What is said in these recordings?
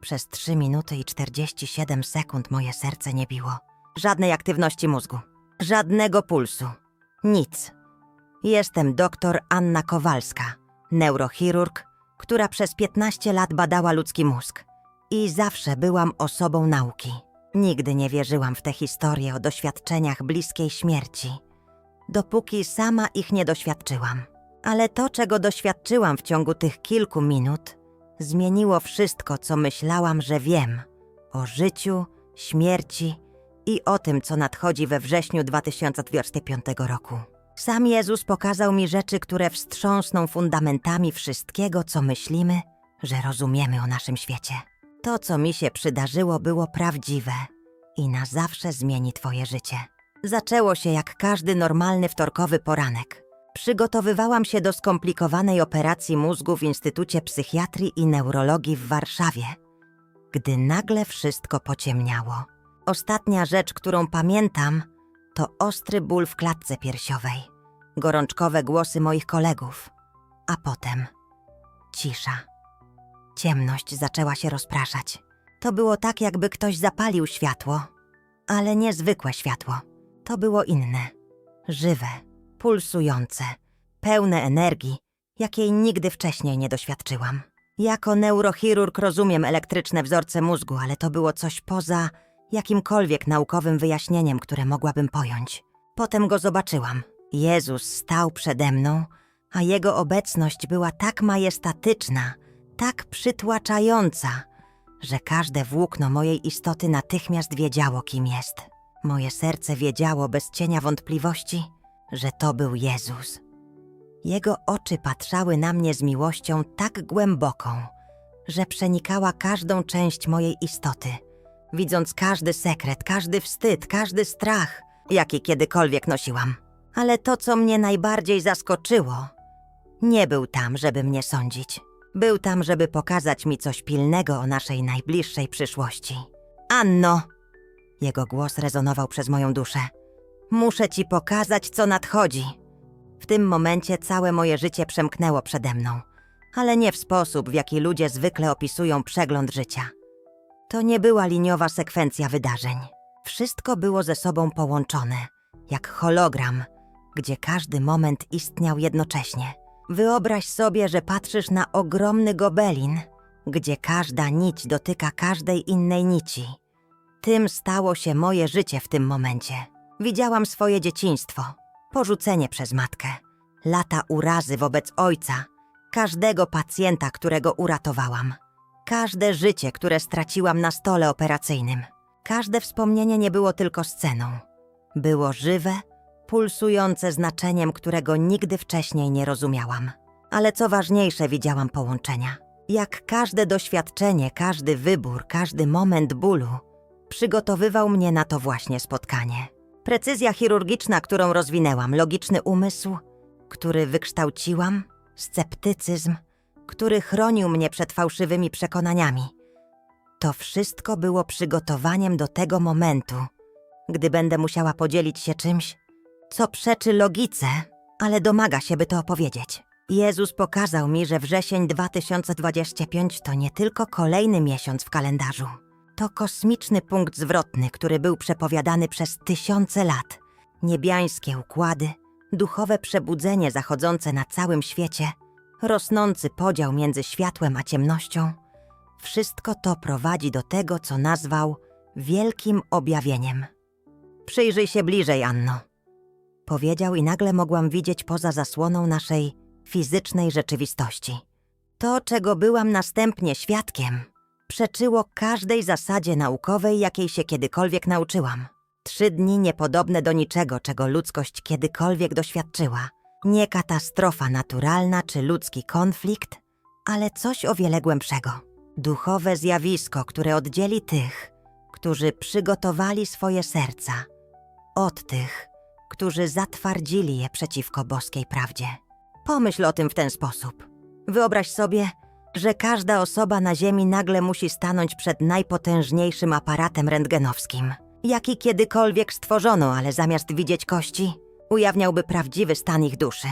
Przez 3 minuty i 47 sekund moje serce nie biło. Żadnej aktywności mózgu, żadnego pulsu, nic. Jestem doktor Anna Kowalska, neurochirurg, która przez 15 lat badała ludzki mózg. I zawsze byłam osobą nauki. Nigdy nie wierzyłam w te historie o doświadczeniach bliskiej śmierci, dopóki sama ich nie doświadczyłam. Ale to, czego doświadczyłam w ciągu tych kilku minut, zmieniło wszystko, co myślałam, że wiem o życiu, śmierci i o tym, co nadchodzi we wrześniu 2025 roku. Sam Jezus pokazał mi rzeczy, które wstrząsną fundamentami wszystkiego, co myślimy, że rozumiemy o naszym świecie. To, co mi się przydarzyło, było prawdziwe i na zawsze zmieni Twoje życie. Zaczęło się jak każdy normalny wtorkowy poranek. Przygotowywałam się do skomplikowanej operacji mózgu w Instytucie Psychiatrii i Neurologii w Warszawie, gdy nagle wszystko pociemniało. Ostatnia rzecz, którą pamiętam, to ostry ból w klatce piersiowej, gorączkowe głosy moich kolegów, a potem cisza. Ciemność zaczęła się rozpraszać. To było tak, jakby ktoś zapalił światło, ale niezwykłe światło. To było inne, żywe, pulsujące, pełne energii, jakiej nigdy wcześniej nie doświadczyłam. Jako neurochirurg rozumiem elektryczne wzorce mózgu, ale to było coś poza jakimkolwiek naukowym wyjaśnieniem, które mogłabym pojąć. Potem go zobaczyłam. Jezus stał przede mną, a jego obecność była tak majestatyczna, tak przytłaczająca, że każde włókno mojej istoty natychmiast wiedziało, kim jest. Moje serce wiedziało bez cienia wątpliwości, że to był Jezus. Jego oczy patrzały na mnie z miłością tak głęboką, że przenikała każdą część mojej istoty, widząc każdy sekret, każdy wstyd, każdy strach, jaki kiedykolwiek nosiłam. Ale to, co mnie najbardziej zaskoczyło, nie był tam, żeby mnie sądzić. Był tam, żeby pokazać mi coś pilnego o naszej najbliższej przyszłości. Anno! Jego głos rezonował przez moją duszę. Muszę ci pokazać, co nadchodzi. W tym momencie całe moje życie przemknęło przede mną, ale nie w sposób, w jaki ludzie zwykle opisują przegląd życia. To nie była liniowa sekwencja wydarzeń. Wszystko było ze sobą połączone, jak hologram, gdzie każdy moment istniał jednocześnie. Wyobraź sobie, że patrzysz na ogromny gobelin, gdzie każda nić dotyka każdej innej nici. Tym stało się moje życie w tym momencie. Widziałam swoje dzieciństwo, porzucenie przez matkę, lata urazy wobec ojca, każdego pacjenta, którego uratowałam, każde życie, które straciłam na stole operacyjnym. Każde wspomnienie nie było tylko sceną. Było żywe, pulsujące znaczeniem, którego nigdy wcześniej nie rozumiałam. Ale co ważniejsze, widziałam połączenia. Jak każde doświadczenie, każdy wybór, każdy moment bólu przygotowywał mnie na to właśnie spotkanie. Precyzja chirurgiczna, którą rozwinęłam, logiczny umysł, który wykształciłam, sceptycyzm, który chronił mnie przed fałszywymi przekonaniami. To wszystko było przygotowaniem do tego momentu, gdy będę musiała podzielić się czymś, co przeczy logice, ale domaga się, by to opowiedzieć. Jezus pokazał mi, że wrzesień 2025 to nie tylko kolejny miesiąc w kalendarzu. To kosmiczny punkt zwrotny, który był przepowiadany przez tysiące lat. Niebiańskie układy, duchowe przebudzenie zachodzące na całym świecie, rosnący podział między światłem a ciemnością. Wszystko to prowadzi do tego, co nazwał wielkim objawieniem. Przyjrzyj się bliżej, Anno powiedział i nagle mogłam widzieć poza zasłoną naszej fizycznej rzeczywistości. To, czego byłam następnie świadkiem, przeczyło każdej zasadzie naukowej, jakiej się kiedykolwiek nauczyłam. Trzy dni niepodobne do niczego, czego ludzkość kiedykolwiek doświadczyła. Nie katastrofa naturalna czy ludzki konflikt, ale coś o wiele głębszego. Duchowe zjawisko, które oddzieli tych, którzy przygotowali swoje serca, od tych, którzy zatwardzili je przeciwko boskiej prawdzie. Pomyśl o tym w ten sposób. Wyobraź sobie, że każda osoba na Ziemi nagle musi stanąć przed najpotężniejszym aparatem rentgenowskim, jaki kiedykolwiek stworzono, ale zamiast widzieć kości, ujawniałby prawdziwy stan ich duszy.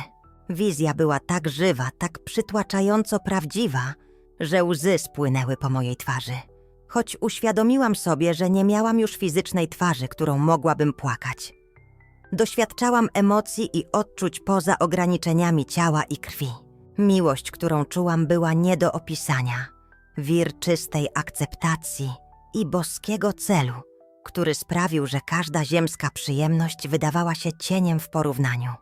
Wizja była tak żywa, tak przytłaczająco prawdziwa, że łzy spłynęły po mojej twarzy. choć uświadomiłam sobie, że nie miałam już fizycznej twarzy, którą mogłabym płakać. Doświadczałam emocji i odczuć poza ograniczeniami ciała i krwi. Miłość, którą czułam, była nie do opisania. Wir czystej akceptacji i boskiego celu, który sprawił, że każda ziemska przyjemność wydawała się cieniem w porównaniu.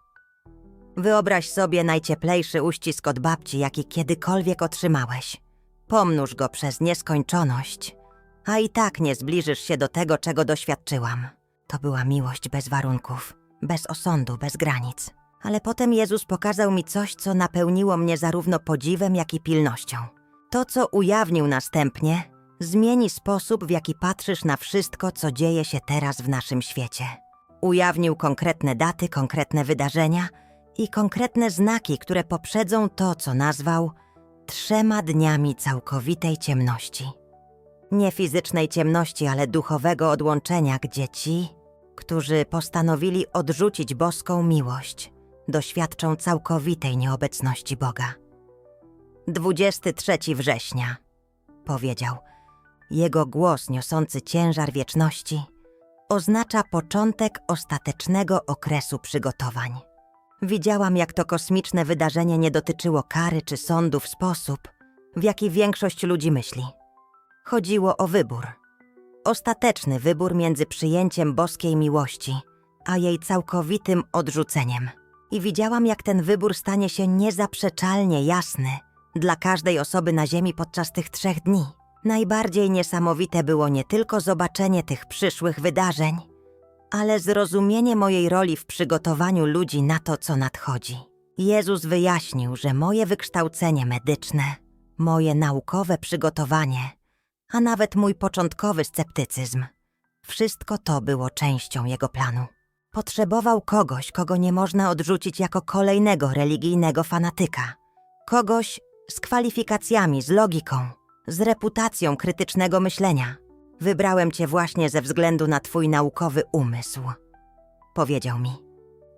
Wyobraź sobie najcieplejszy uścisk od babci, jaki kiedykolwiek otrzymałeś. Pomnóż go przez nieskończoność, a i tak nie zbliżysz się do tego, czego doświadczyłam. To była miłość bez warunków, bez osądu, bez granic. Ale potem Jezus pokazał mi coś, co napełniło mnie zarówno podziwem, jak i pilnością. To, co ujawnił następnie, zmieni sposób, w jaki patrzysz na wszystko, co dzieje się teraz w naszym świecie. Ujawnił konkretne daty, konkretne wydarzenia i konkretne znaki, które poprzedzą to, co nazwał trzema dniami całkowitej ciemności. Nie fizycznej ciemności, ale duchowego odłączenia, gdzie ci, którzy postanowili odrzucić boską miłość, doświadczą całkowitej nieobecności Boga. 23 września, powiedział. Jego głos niosący ciężar wieczności oznacza początek ostatecznego okresu przygotowań. Widziałam, jak to kosmiczne wydarzenie nie dotyczyło kary czy sądu w sposób, w jaki większość ludzi myśli. Chodziło o wybór. Ostateczny wybór między przyjęciem boskiej miłości, a jej całkowitym odrzuceniem. I widziałam, jak ten wybór stanie się niezaprzeczalnie jasny dla każdej osoby na Ziemi podczas tych trzech dni. Najbardziej niesamowite było nie tylko zobaczenie tych przyszłych wydarzeń, ale zrozumienie mojej roli w przygotowaniu ludzi na to, co nadchodzi. Jezus wyjaśnił, że moje wykształcenie medyczne, moje naukowe przygotowanie, a nawet mój początkowy sceptycyzm wszystko to było częścią jego planu. Potrzebował kogoś, kogo nie można odrzucić jako kolejnego religijnego fanatyka. Kogoś z kwalifikacjami, z logiką, z reputacją krytycznego myślenia. Wybrałem cię właśnie ze względu na twój naukowy umysł. Powiedział mi.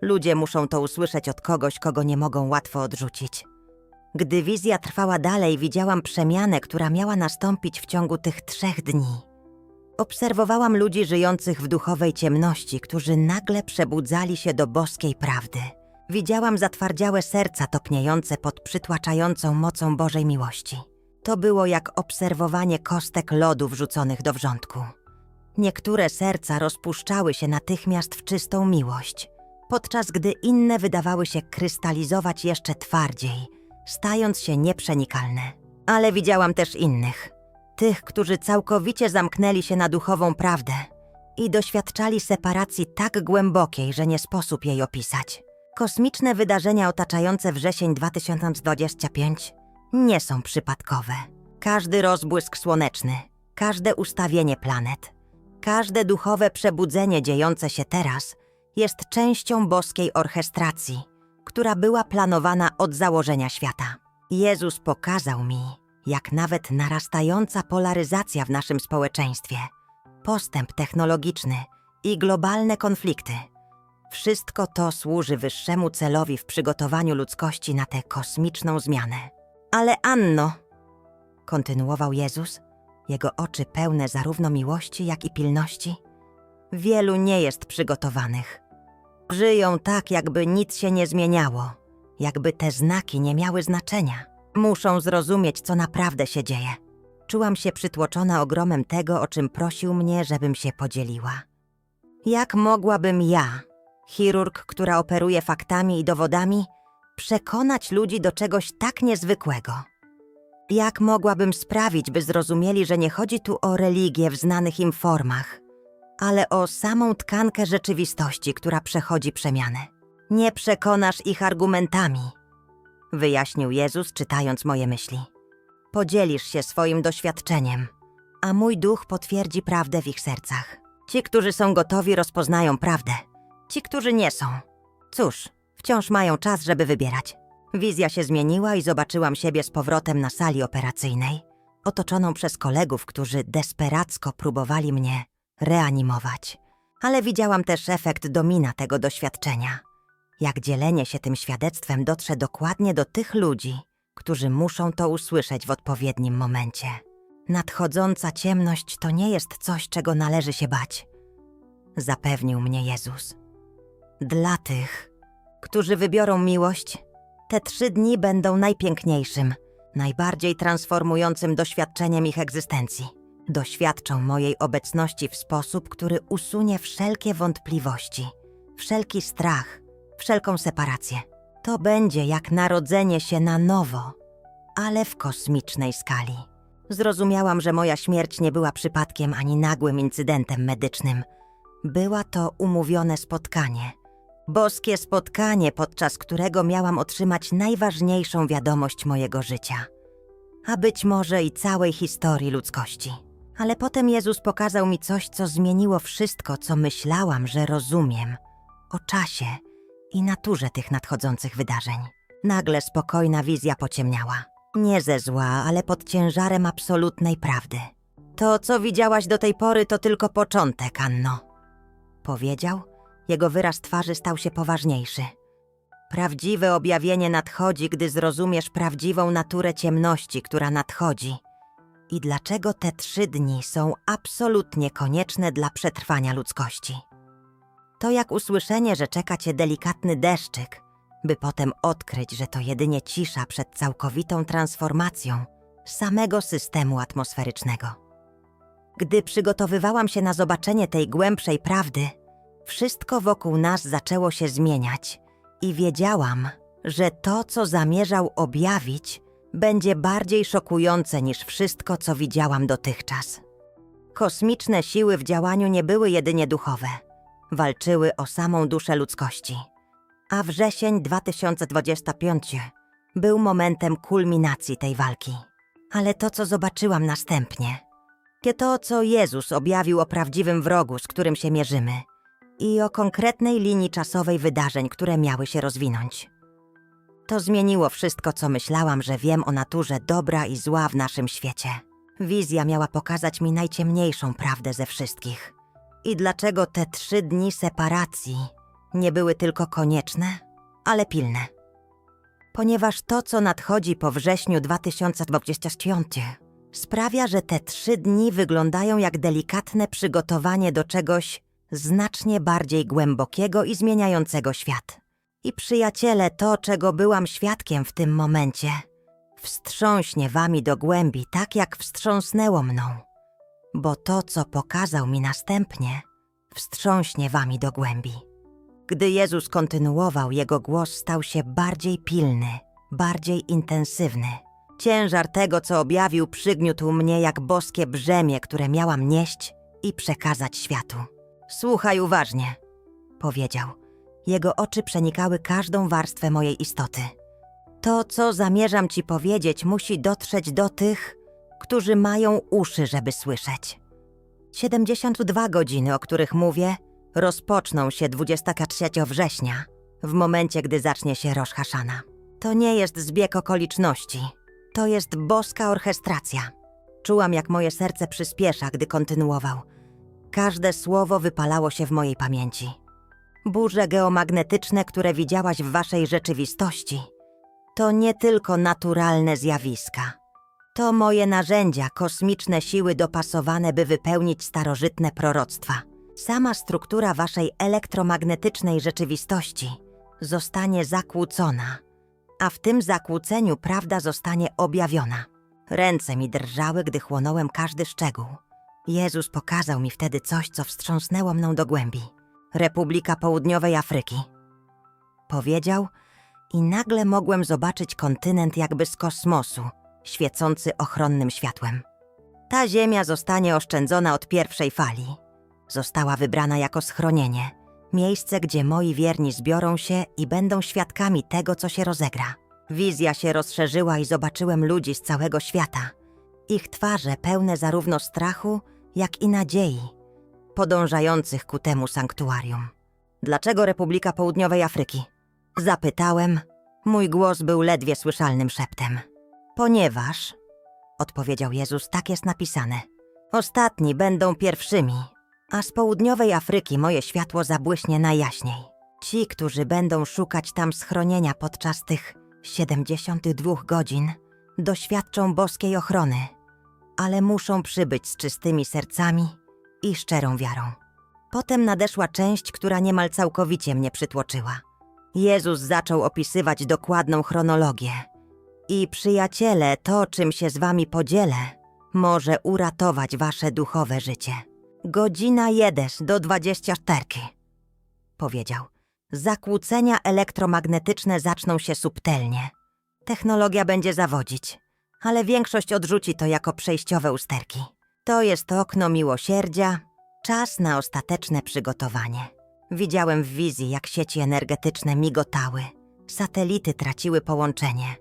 Ludzie muszą to usłyszeć od kogoś, kogo nie mogą łatwo odrzucić. Gdy wizja trwała dalej, widziałam przemianę, która miała nastąpić w ciągu tych trzech dni. Obserwowałam ludzi żyjących w duchowej ciemności, którzy nagle przebudzali się do boskiej prawdy. Widziałam zatwardziałe serca topniejące pod przytłaczającą mocą Bożej miłości. To było jak obserwowanie kostek lodu wrzuconych do wrzątku. Niektóre serca rozpuszczały się natychmiast w czystą miłość, podczas gdy inne wydawały się krystalizować jeszcze twardziej, stając się nieprzenikalne. Ale widziałam też innych, tych, którzy całkowicie zamknęli się na duchową prawdę i doświadczali separacji tak głębokiej, że nie sposób jej opisać. Kosmiczne wydarzenia otaczające wrzesień 2025 nie są przypadkowe. Każdy rozbłysk słoneczny, każde ustawienie planet, każde duchowe przebudzenie dziejące się teraz jest częścią boskiej orchestracji, która była planowana od założenia świata. Jezus pokazał mi, jak nawet narastająca polaryzacja w naszym społeczeństwie, postęp technologiczny i globalne konflikty wszystko to służy wyższemu celowi w przygotowaniu ludzkości na tę kosmiczną zmianę. Ale Anno, kontynuował Jezus, jego oczy pełne zarówno miłości, jak i pilności, wielu nie jest przygotowanych. Żyją tak, jakby nic się nie zmieniało, jakby te znaki nie miały znaczenia. Muszą zrozumieć, co naprawdę się dzieje. Czułam się przytłoczona ogromem tego, o czym prosił mnie, żebym się podzieliła. Jak mogłabym ja, chirurg, która operuje faktami i dowodami, przekonać ludzi do czegoś tak niezwykłego? Jak mogłabym sprawić, by zrozumieli, że nie chodzi tu o religię w znanych im formach, ale o samą tkankę rzeczywistości, która przechodzi przemianę? Nie przekonasz ich argumentami, wyjaśnił Jezus, czytając moje myśli. Podzielisz się swoim doświadczeniem, a mój duch potwierdzi prawdę w ich sercach. Ci, którzy są gotowi, rozpoznają prawdę. Ci, którzy nie są. Cóż, wciąż mają czas, żeby wybierać. Wizja się zmieniła i zobaczyłam siebie z powrotem na sali operacyjnej, otoczoną przez kolegów, którzy desperacko próbowali mnie reanimować. Ale widziałam też efekt domina tego doświadczenia. Jak dzielenie się tym świadectwem dotrze dokładnie do tych ludzi, którzy muszą to usłyszeć w odpowiednim momencie. Nadchodząca ciemność to nie jest coś, czego należy się bać, zapewnił mnie Jezus. Dla tych, którzy wybiorą miłość, te trzy dni będą najpiękniejszym, najbardziej transformującym doświadczeniem ich egzystencji. Doświadczą mojej obecności w sposób, który usunie wszelkie wątpliwości, wszelki strach, wszelką separację. To będzie jak narodzenie się na nowo, ale w kosmicznej skali. Zrozumiałam, że moja śmierć nie była przypadkiem ani nagłym incydentem medycznym. Była to umówione spotkanie. Boskie spotkanie, podczas którego miałam otrzymać najważniejszą wiadomość mojego życia, a być może i całej historii ludzkości. Ale potem Jezus pokazał mi coś, co zmieniło wszystko, co myślałam, że rozumiem o czasie i naturze tych nadchodzących wydarzeń. Nagle spokojna wizja pociemniała. Nie ze zła, ale pod ciężarem absolutnej prawdy. To, co widziałaś do tej pory, to tylko początek, Anno. Powiedział, jego wyraz twarzy stał się poważniejszy. Prawdziwe objawienie nadchodzi, gdy zrozumiesz prawdziwą naturę ciemności, która nadchodzi. I dlaczego te trzy dni są absolutnie konieczne dla przetrwania ludzkości. To jak usłyszenie, że czeka cię delikatny deszczyk, by potem odkryć, że to jedynie cisza przed całkowitą transformacją samego systemu atmosferycznego. Gdy przygotowywałam się na zobaczenie tej głębszej prawdy, wszystko wokół nas zaczęło się zmieniać i wiedziałam, że to, co zamierzał objawić, będzie bardziej szokujące niż wszystko, co widziałam dotychczas. Kosmiczne siły w działaniu nie były jedynie duchowe, walczyły o samą duszę ludzkości. A wrzesień 2025 był momentem kulminacji tej walki. Ale to, co zobaczyłam następnie, to, co Jezus objawił o prawdziwym wrogu, z którym się mierzymy, i o konkretnej linii czasowej wydarzeń, które miały się rozwinąć. To zmieniło wszystko, co myślałam, że wiem o naturze dobra i zła w naszym świecie. Wizja miała pokazać mi najciemniejszą prawdę ze wszystkich. I dlaczego te trzy dni separacji nie były tylko konieczne, ale pilne. Ponieważ to, co nadchodzi po wrześniu 2025, sprawia, że te trzy dni wyglądają jak delikatne przygotowanie do czegoś znacznie bardziej głębokiego i zmieniającego świat. I przyjaciele, to, czego byłam świadkiem w tym momencie, wstrząśnie wami do głębi, tak jak wstrząsnęło mną. Bo to, co pokazał mi następnie, wstrząśnie wami do głębi. Gdy Jezus kontynuował, jego głos stał się bardziej pilny, bardziej intensywny. Ciężar tego, co objawił, przygniótł mnie jak boskie brzemię, które miałam nieść i przekazać światu. Słuchaj uważnie, powiedział. Jego oczy przenikały każdą warstwę mojej istoty. To, co zamierzam ci powiedzieć, musi dotrzeć do tych, którzy mają uszy, żeby słyszeć. 72 godziny, o których mówię, rozpoczną się 23 września, w momencie, gdy zacznie się Rosh Hashana. To nie jest zbieg okoliczności. To jest boska orchestracja. Czułam, jak moje serce przyspiesza, gdy kontynuował. Każde słowo wypalało się w mojej pamięci. Burze geomagnetyczne, które widziałaś w waszej rzeczywistości, to nie tylko naturalne zjawiska. To moje narzędzia, kosmiczne siły dopasowane, by wypełnić starożytne proroctwa. Sama struktura waszej elektromagnetycznej rzeczywistości zostanie zakłócona, a w tym zakłóceniu prawda zostanie objawiona. Ręce mi drżały, gdy chłonąłem każdy szczegół. Jezus pokazał mi wtedy coś, co wstrząsnęło mną do głębi. Republika Południowej Afryki. Powiedział i nagle mogłem zobaczyć kontynent jakby z kosmosu, świecący ochronnym światłem. Ta ziemia zostanie oszczędzona od pierwszej fali. Została wybrana jako schronienie, miejsce, gdzie moi wierni zbiorą się i będą świadkami tego, co się rozegra. Wizja się rozszerzyła i zobaczyłem ludzi z całego świata. Ich twarze pełne zarówno strachu, jak i nadziei, podążających ku temu sanktuarium. Dlaczego Republika Południowej Afryki? Zapytałem. Mój głos był ledwie słyszalnym szeptem. Ponieważ, odpowiedział Jezus, tak jest napisane. Ostatni będą pierwszymi, a z południowej Afryki moje światło zabłyśnie najjaśniej. Ci, którzy będą szukać tam schronienia podczas tych 72 godzin, doświadczą boskiej ochrony. ale muszą przybyć z czystymi sercami i szczerą wiarą. Potem nadeszła część, która niemal całkowicie mnie przytłoczyła. Jezus zaczął opisywać dokładną chronologię. I przyjaciele, to czym się z wami podzielę, może uratować wasze duchowe życie. Godzina jedes do 24. Powiedział. Zakłócenia elektromagnetyczne zaczną się subtelnie. Technologia będzie zawodzić, ale większość odrzuci to jako przejściowe usterki. To jest okno miłosierdzia, czas na ostateczne przygotowanie. Widziałem w wizji, jak sieci energetyczne migotały, satelity traciły połączenie,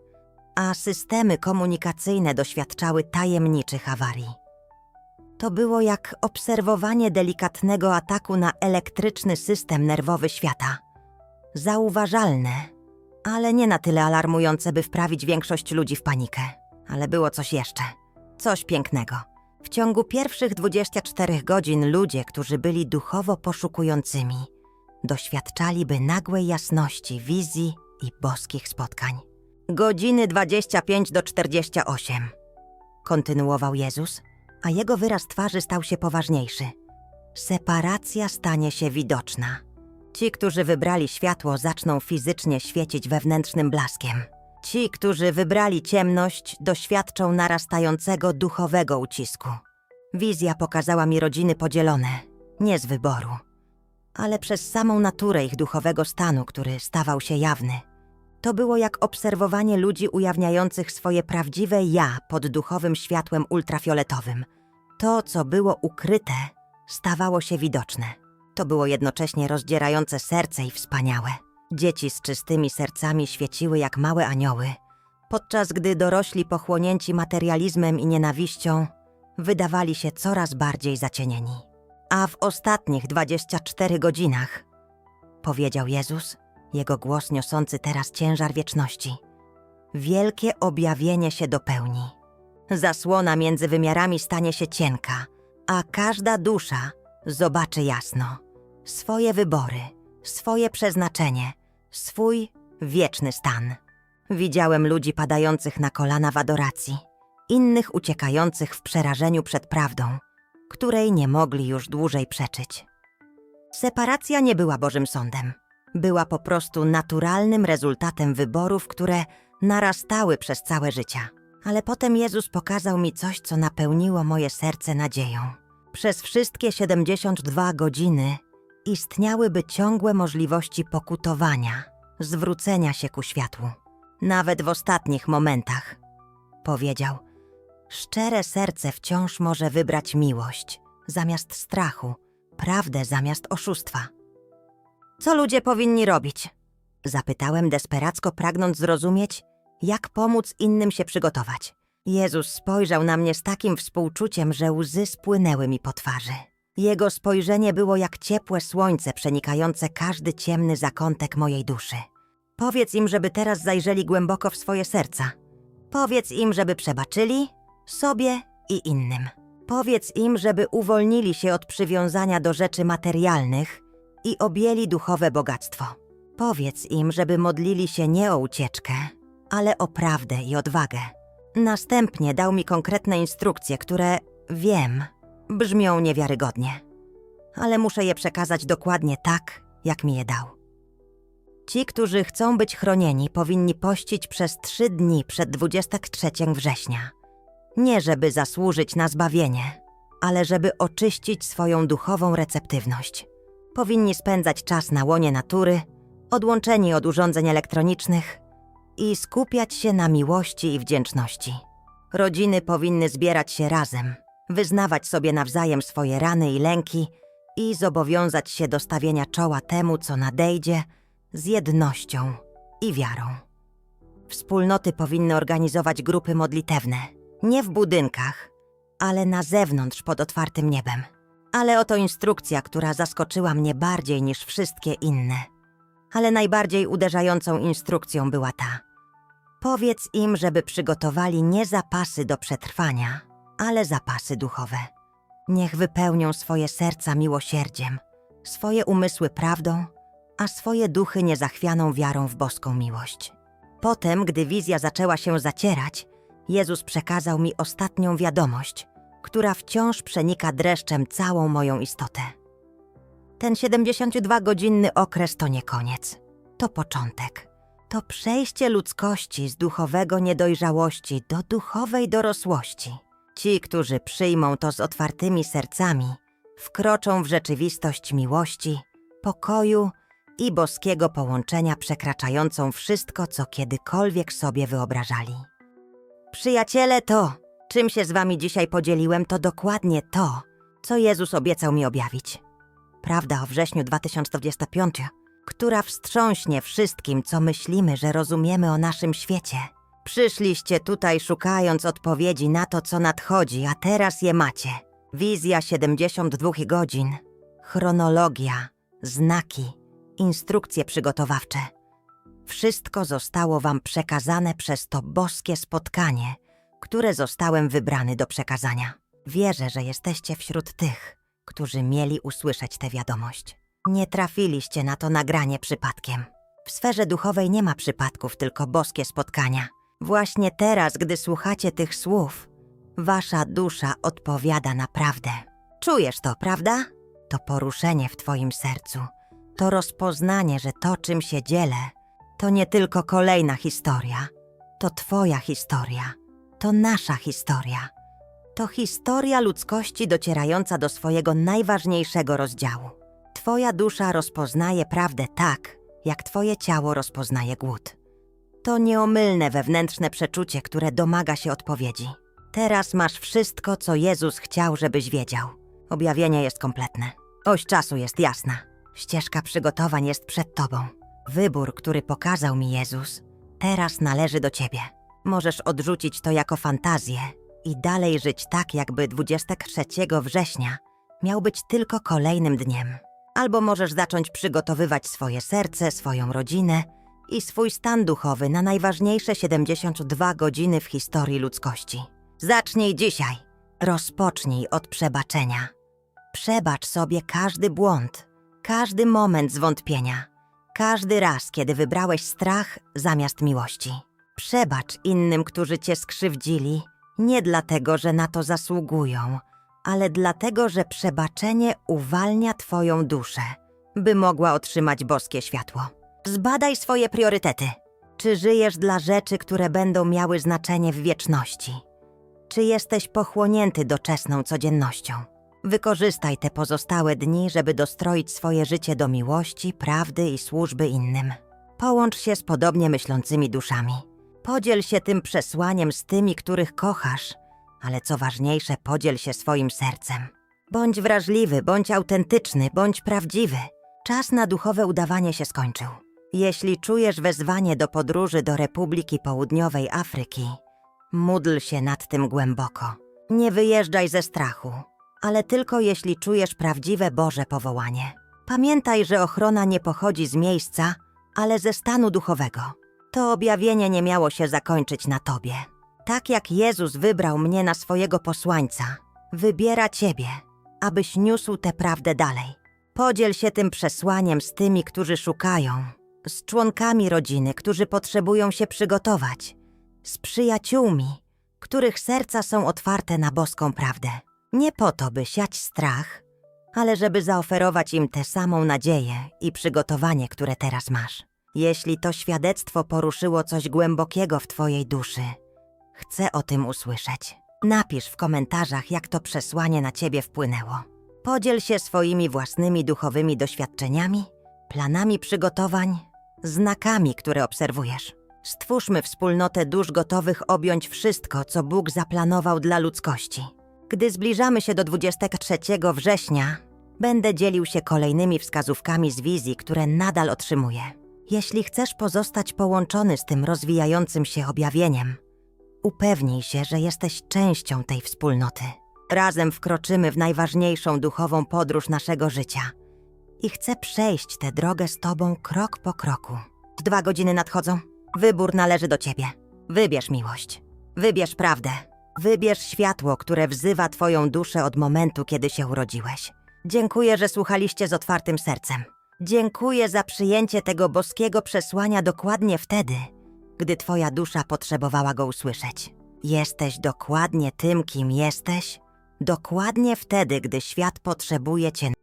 a systemy komunikacyjne doświadczały tajemniczych awarii. To było jak obserwowanie delikatnego ataku na elektryczny system nerwowy świata. Zauważalne, ale nie na tyle alarmujące, by wprawić większość ludzi w panikę. Ale było coś jeszcze. Coś pięknego. W ciągu pierwszych 24 godzin ludzie, którzy byli duchowo poszukującymi, doświadczaliby nagłej jasności, wizji i boskich spotkań. Godziny 25 do 48. Kontynuował Jezus, a jego wyraz twarzy stał się poważniejszy. Separacja stanie się widoczna. Ci, którzy wybrali światło, zaczną fizycznie świecić wewnętrznym blaskiem. Ci, którzy wybrali ciemność, doświadczą narastającego duchowego ucisku. Wizja pokazała mi rodziny podzielone, nie z wyboru, ale przez samą naturę ich duchowego stanu, który stawał się jawny. To było jak obserwowanie ludzi ujawniających swoje prawdziwe ja pod duchowym światłem ultrafioletowym. To, co było ukryte, stawało się widoczne. To było jednocześnie rozdzierające serce i wspaniałe. Dzieci z czystymi sercami świeciły jak małe anioły, podczas gdy dorośli pochłonięci materializmem i nienawiścią wydawali się coraz bardziej zacienieni. A w ostatnich 24 godzinach, powiedział Jezus, jego głos niosący teraz ciężar wieczności, wielkie objawienie się dopełni. Zasłona między wymiarami stanie się cienka, a każda dusza zobaczy jasno swoje wybory, swoje przeznaczenie, swój wieczny stan. Widziałem ludzi padających na kolana w adoracji, innych uciekających w przerażeniu przed prawdą, której nie mogli już dłużej przeczyć. Separacja nie była Bożym Sądem. Była po prostu naturalnym rezultatem wyborów, które narastały przez całe życia. Ale potem Jezus pokazał mi coś, co napełniło moje serce nadzieją. Przez wszystkie 72 godziny istniałyby ciągłe możliwości pokutowania, zwrócenia się ku światłu. Nawet w ostatnich momentach, powiedział, szczere serce wciąż może wybrać miłość zamiast strachu, prawdę zamiast oszustwa. Co ludzie powinni robić? Zapytałem desperacko, pragnąc zrozumieć, jak pomóc innym się przygotować. Jezus spojrzał na mnie z takim współczuciem, że łzy spłynęły mi po twarzy. Jego spojrzenie było jak ciepłe słońce przenikające każdy ciemny zakątek mojej duszy. Powiedz im, żeby teraz zajrzeli głęboko w swoje serca. Powiedz im, żeby przebaczyli sobie i innym. Powiedz im, żeby uwolnili się od przywiązania do rzeczy materialnych i objęli duchowe bogactwo. Powiedz im, żeby modlili się nie o ucieczkę, ale o prawdę i odwagę. Następnie dał mi konkretne instrukcje, które wiem, brzmią niewiarygodnie, ale muszę je przekazać dokładnie tak, jak mi je dał. Ci, którzy chcą być chronieni, powinni pościć przez trzy dni przed 23 września. Nie żeby zasłużyć na zbawienie, ale żeby oczyścić swoją duchową receptywność. Powinni spędzać czas na łonie natury, odłączeni od urządzeń elektronicznych i skupiać się na miłości i wdzięczności. Rodziny powinny zbierać się razem, wyznawać sobie nawzajem swoje rany i lęki i zobowiązać się do stawienia czoła temu, co nadejdzie, z jednością i wiarą. Wspólnoty powinny organizować grupy modlitewne, nie w budynkach, ale na zewnątrz pod otwartym niebem. Ale oto instrukcja, która zaskoczyła mnie bardziej niż wszystkie inne. Ale najbardziej uderzającą instrukcją była ta. Powiedz im, żeby przygotowali nie zapasy do przetrwania, ale zapasy duchowe. Niech wypełnią swoje serca miłosierdziem, swoje umysły prawdą, a swoje duchy niezachwianą wiarą w boską miłość. Potem, gdy wizja zaczęła się zacierać, Jezus przekazał mi ostatnią wiadomość, która wciąż przenika dreszczem całą moją istotę. Ten 72-godzinny okres to nie koniec, to początek. To przejście ludzkości z duchowego niedojrzałości do duchowej dorosłości. Ci, którzy przyjmą to z otwartymi sercami, wkroczą w rzeczywistość miłości, pokoju i boskiego połączenia przekraczającą wszystko, co kiedykolwiek sobie wyobrażali. Przyjaciele, to, czym się z wami dzisiaj podzieliłem, to dokładnie to, co Jezus obiecał mi objawić. Prawda o wrześniu 2025, która wstrząśnie wszystkim, co myślimy, że rozumiemy o naszym świecie. Przyszliście tutaj szukając odpowiedzi na to, co nadchodzi, a teraz je macie. Wizja 72 godzin, chronologia, znaki, instrukcje przygotowawcze. Wszystko zostało wam przekazane przez to boskie spotkanie, które zostałem wybrany do przekazania. Wierzę, że jesteście wśród tych, którzy mieli usłyszeć tę wiadomość. Nie trafiliście na to nagranie przypadkiem. W sferze duchowej nie ma przypadków, tylko boskie spotkania. Właśnie teraz, gdy słuchacie tych słów, wasza dusza odpowiada naprawdę. Czujesz to, prawda? To poruszenie w twoim sercu, to rozpoznanie, że to, czym się dzielę, to nie tylko kolejna historia, to twoja historia, to nasza historia. To historia ludzkości docierająca do swojego najważniejszego rozdziału. Twoja dusza rozpoznaje prawdę tak, jak twoje ciało rozpoznaje głód. To nieomylne wewnętrzne przeczucie, które domaga się odpowiedzi. Teraz masz wszystko, co Jezus chciał, żebyś wiedział. Objawienie jest kompletne. Oś czasu jest jasna. Ścieżka przygotowań jest przed tobą. Wybór, który pokazał mi Jezus, teraz należy do ciebie. Możesz odrzucić to jako fantazję i dalej żyć tak, jakby 23 września miał być tylko kolejnym dniem. Albo możesz zacząć przygotowywać swoje serce, swoją rodzinę i swój stan duchowy na najważniejsze 72 godziny w historii ludzkości. Zacznij dzisiaj. Rozpocznij od przebaczenia. Przebacz sobie każdy błąd, każdy moment zwątpienia, każdy raz, kiedy wybrałeś strach zamiast miłości. Przebacz innym, którzy cię skrzywdzili, nie dlatego, że na to zasługują, ale dlatego, że przebaczenie uwalnia twoją duszę, by mogła otrzymać boskie światło. Zbadaj swoje priorytety. Czy żyjesz dla rzeczy, które będą miały znaczenie w wieczności? Czy jesteś pochłonięty doczesną codziennością? Wykorzystaj te pozostałe dni, żeby dostroić swoje życie do miłości, prawdy i służby innym. Połącz się z podobnie myślącymi duszami. Podziel się tym przesłaniem z tymi, których kochasz, ale co ważniejsze, podziel się swoim sercem. Bądź wrażliwy, bądź autentyczny, bądź prawdziwy. Czas na duchowe udawanie się skończył. Jeśli czujesz wezwanie do podróży do Republiki Południowej Afryki, módl się nad tym głęboko. Nie wyjeżdżaj ze strachu, ale tylko jeśli czujesz prawdziwe Boże powołanie. Pamiętaj, że ochrona nie pochodzi z miejsca, ale ze stanu duchowego. To objawienie nie miało się zakończyć na tobie. Tak jak Jezus wybrał mnie na swojego posłańca, wybiera ciebie, abyś niósł tę prawdę dalej. Podziel się tym przesłaniem z tymi, którzy szukają, z członkami rodziny, którzy potrzebują się przygotować, z przyjaciółmi, których serca są otwarte na boską prawdę. Nie po to, by siać strach, ale żeby zaoferować im tę samą nadzieję i przygotowanie, które teraz masz. Jeśli to świadectwo poruszyło coś głębokiego w Twojej duszy, chcę o tym usłyszeć. Napisz w komentarzach, jak to przesłanie na Ciebie wpłynęło. Podziel się swoimi własnymi duchowymi doświadczeniami, planami przygotowań, znakami, które obserwujesz. Stwórzmy wspólnotę dusz gotowych objąć wszystko, co Bóg zaplanował dla ludzkości. Gdy zbliżamy się do 23 września, będę dzielił się kolejnymi wskazówkami z wizji, które nadal otrzymuję. Jeśli chcesz pozostać połączony z tym rozwijającym się objawieniem, upewnij się, że jesteś częścią tej wspólnoty. Razem wkroczymy w najważniejszą duchową podróż naszego życia. I chcę przejść tę drogę z Tobą krok po kroku. Dwa godziny nadchodzą. Wybór należy do Ciebie. Wybierz miłość. Wybierz prawdę. Wybierz światło, które wzywa Twoją duszę od momentu, kiedy się urodziłeś. Dziękuję, że słuchaliście z otwartym sercem. Dziękuję za przyjęcie tego boskiego przesłania dokładnie wtedy, gdy Twoja dusza potrzebowała go usłyszeć. Jesteś dokładnie tym, kim jesteś, Dokładnie wtedy, gdy świat potrzebuje cię